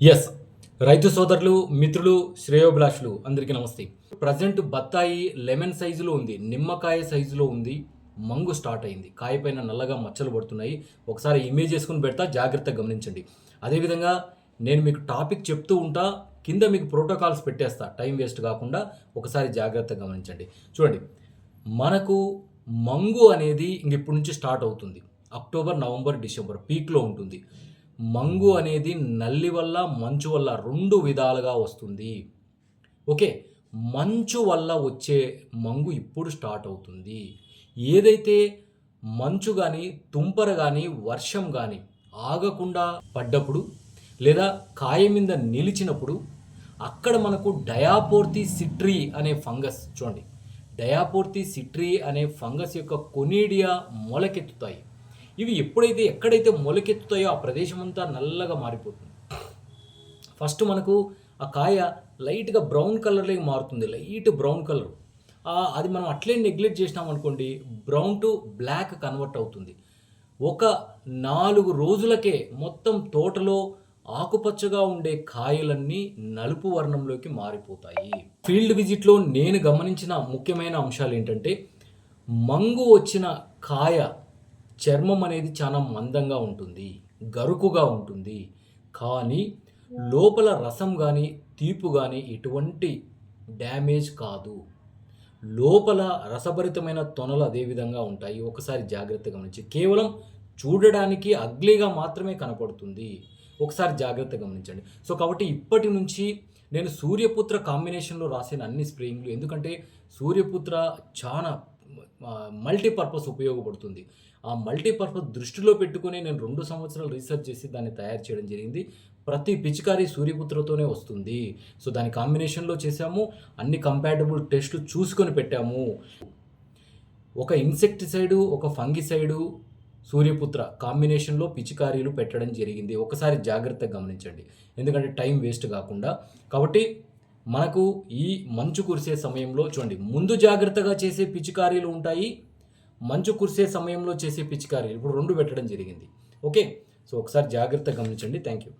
Yes రైతు సోదరులు మిత్రులు శ్రేయోభిలాషులు అందరికీ నమస్తే. ప్రజెంట్ బత్తాయి లెమన్ సైజులో ఉంది నిమ్మకాయ సైజులో ఉంది మంగు స్టార్ట్ అయింది. కాయపైన నల్లగా మచ్చలు పడుతున్నాయి. ఒకసారి ఇమేజ్ చేసుకుని పెడతా జాగ్రత్తగా గమనించండి. అదేవిధంగా నేను మీకు టాపిక్ చెప్తూ ఉంటా కింద మీకు ప్రోటోకాల్స్ పెట్టేస్తా. టైం వేస్ట్ కాకుండా ఒకసారి జాగ్రత్తగా గమనించండి. చూడండి మనకు మంగు అనేది ఇంక ఇప్పటి నుంచి స్టార్ట్ అవుతుంది. అక్టోబర్ నవంబర్ డిసెంబర్ పీక్లో ఉంటుంది. మంగు అనేది నల్లి వల్ల మంచు వల్ల రెండు విధాలుగా వస్తుంది. ఓకే మంచు వల్ల వచ్చే మంగు ఇప్పుడు స్టార్ట్ అవుతుంది. ఏదైతే మంచు కానీ తుంపర కానీ వర్షం కానీ ఆగకుండా పడ్డప్పుడు లేదా కాయ మీద నిలిచినప్పుడు అక్కడ మనకు డయాపోర్తి సిట్రీ అనే ఫంగస్ చూడండి. డయాపోర్తి సిట్రీ అనే ఫంగస్ యొక్క కొనీడియా మొలకెత్తుతాయి. ఇవి ఎప్పుడైతే ఎక్కడైతే మొలకెత్తుతాయో ఆ ప్రదేశం అంతా నల్లగా మారిపోతుంది. ఫస్ట్ మనకు ఆ కాయ లైట్గా బ్రౌన్ కలర్లోకి మారుతుంది. Light brown colour. అది మనం అట్లే నెగ్లెక్ట్ చేసినాం అనుకోండి బ్రౌన్ టు బ్లాక్ కన్వర్ట్ అవుతుంది. ఒక నాలుగు రోజులకే మొత్తం తోటలో ఆకుపచ్చగా ఉండే కాయలన్నీ నలుపు వర్ణంలోకి మారిపోతాయి. ఫీల్డ్ విజిట్లో నేను గమనించిన ముఖ్యమైన అంశాలు ఏంటంటే మంగు వచ్చిన కాయ చర్మం అనేది చాలా మందంగా ఉంటుంది గరుకుగా ఉంటుంది. కానీ లోపల రసం కానీ తీపు కానీ ఎటువంటి డ్యామేజ్ కాదు. లోపల రసభరితమైన తొనలు అదే విధంగా ఉంటాయి. ఒకసారి జాగ్రత్తగా గమనించి కేవలం చూడడానికి అగ్లీగా మాత్రమే కనపడుతుంది. ఒకసారి జాగ్రత్త గమనించండి. సో కాబట్టి ఇప్పటి నుంచి నేను సూర్యపుత్ర కాంబినేషన్లో రాసిన అన్ని స్ప్రేయింగ్లు ఎందుకంటే సూర్యపుత్ర చాలా మల్టీపర్పస్ ఉపయోగపడుతుంది. ఆ మల్టీపర్పస్ దృష్టిలో పెట్టుకుని నేను రెండు సంవత్సరాలు రీసెర్చ్ చేసి దాన్ని తయారు చేయడం జరిగింది. ప్రతి పిచికారి సూర్యపుత్రతోనే వస్తుంది. సో దాని కాంబినేషన్లో చేసాము అన్ని కంపాటబుల్ టెస్ట్లు చూసుకొని పెట్టాము. ఒక ఇన్సెక్టిసైడు ఒక ఫంగిసైడు సూర్యపుత్ర కాంబినేషన్లో పిచికారీలు పెట్టడం జరిగింది. ఒకసారి జాగ్రత్తగా గమనించండి. ఎందుకంటే టైం వేస్ట్ కాకుండా. కాబట్టి మనకు ఈ మంచు కురిసే సమయంలో చూడండి ముందు జాగ్రత్తగా చేసే పిచికారీలు ఉంటాయి మంచు కురిసే సమయంలో చేసే పిచికారీలు. ఇప్పుడు రెండు పెట్టడం జరిగింది. ఓకే? సో ఒకసారి జాగ్రత్తగా గమనించండి. Thank you.